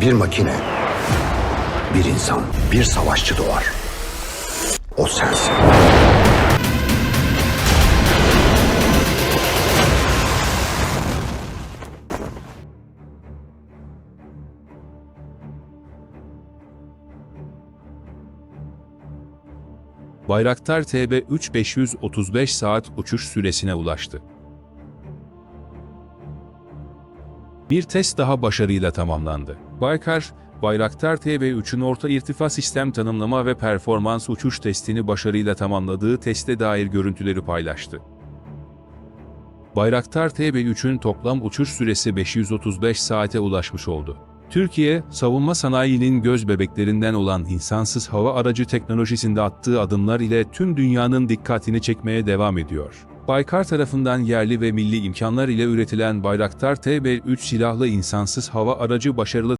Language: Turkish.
Bir makine, bir insan, bir savaşçı doğar. O sensin. Bayraktar TB3 535 saat uçuş süresine ulaştı. Bir test daha başarıyla tamamlandı. Baykar, Bayraktar TB3'ün orta irtifa sistem tanımlama ve performans uçuş testini başarıyla tamamladığı teste dair görüntüleri paylaştı. Bayraktar TB3'ün toplam uçuş süresi 535 saate ulaşmış oldu. Türkiye, savunma sanayinin göz bebeklerinden olan insansız hava aracı teknolojisinde attığı adımlar ile tüm dünyanın dikkatini çekmeye devam ediyor. Baykar tarafından yerli ve milli imkanlar ile üretilen Bayraktar TB3 silahlı insansız hava aracı başarılı